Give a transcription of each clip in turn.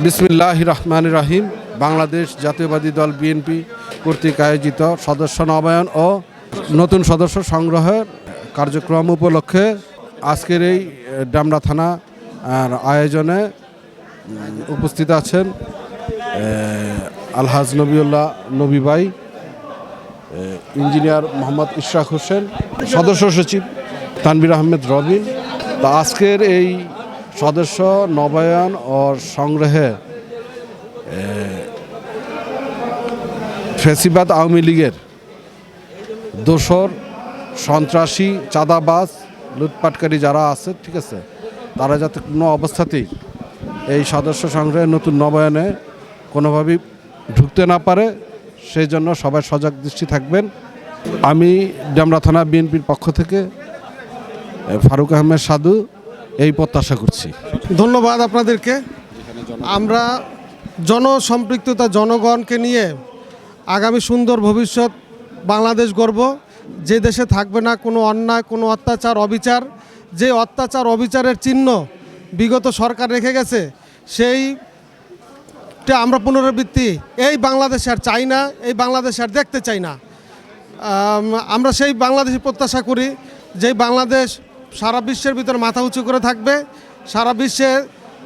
বিসমিল্লাহ রহমান রাহিম। বাংলাদেশ জাতীয়বাদী দল বিএনপি কর্তৃক আয়োজিত সদস্য নবায়ন ও নতুন সদস্য সংগ্রহের কার্যক্রম উপলক্ষে আজকের এই ডামরা থানা আয়োজনে উপস্থিত আছেন আলহাজ নবিউল্লাহ নবী ভাই ইঞ্জিনিয়ার মোহাম্মদ ইশরাক হোসেন, সদস্য সচিব তানবির আহমেদ রবিন তা আজকের এই সদস্য, নবায়ন ও সংগ্রহে ফেসিবাদ আওয়ামী লীগের দোসর, সন্ত্রাসী, চাঁদাবাজ, লুটপাটকারী যারা আছে, ঠিক আছে, তারা যাতে কোনো অবস্থাতেই এই সদস্য সংগ্রহে নতুন নবায়নে কোনোভাবেই ঢুকতে না পারে, সেই জন্য সবাই সজাগ দৃষ্টি থাকবেন। আমি ডামরা থানা বিএনপির পক্ষ থেকে ফারুক আহমেদ সাধু এই প্রত্যাশা করছি। ধন্যবাদ আপনাদেরকে। আমরা জনসম্পৃক্ততা জনগণকে নিয়ে আগামী সুন্দর ভবিষ্যৎ বাংলাদেশ গর্ব যে দেশে থাকবে না, কোনো অন্যায়, কোনো অত্যাচার, অবিচার, যে অত্যাচার, অবিচারের চিহ্ন বিগত সরকার রেখে গেছে, সেইটা আমরা পুনরাবৃত্তি, এই বাংলাদেশ আর চাই না, এই বাংলাদেশ আর দেখতে চাই না। আমরা সেই বাংলাদেশে প্রত্যাশা করি যে বাংলাদেশ সারা বিশ্বের ভিতরে মাথা উঁচু করে থাকবে। সারা বিশ্বে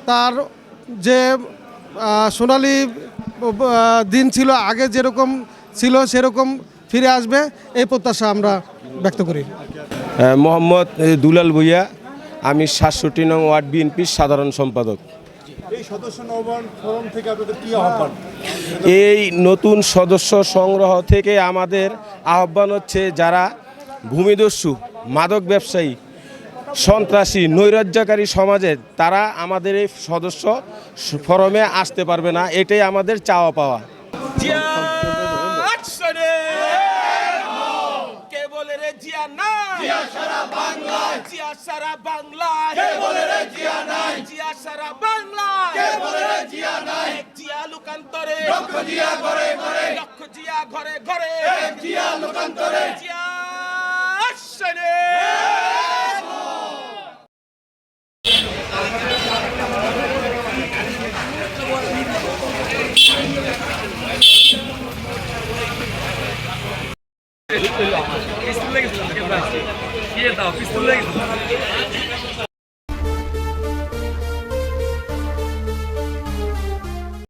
তার যে সোনালি দিন ছিল আগে যেরকম ছিল সেরকম ফিরে আসবে। এই প্রত্যাশা আমরা ব্যক্ত করি। মোহাম্মদ দুলাল ভুইয়া আমি সাতষট্টি নং ওয়ার্ড বিএনপির সাধারণ সম্পাদক। এই সদস্য নবায়ন ফোরাম থেকে আপনাদের কি আহ্বান? এই নতুন সদস্য সংগ্রহ থেকে আমাদের আহ্বান হচ্ছে যারা ভূমিদস্যু মাদক ব্যবসায়ী সন্ত্রাসী নৈরাজ্যকারী সমাজের তারা আমাদের এই সদস্য ফরমে আসতে পারবে না এটাই আমাদের চাওয়া পাওয়া। লক্ষ জিয়া ঘরে ঘরে। লক্ষ জিয়া ঘরে ঘরে। জিয়া লোকান্তরে জিয়া আসনে পিস্তল লেগেছিল পিস্তল লেগেছিল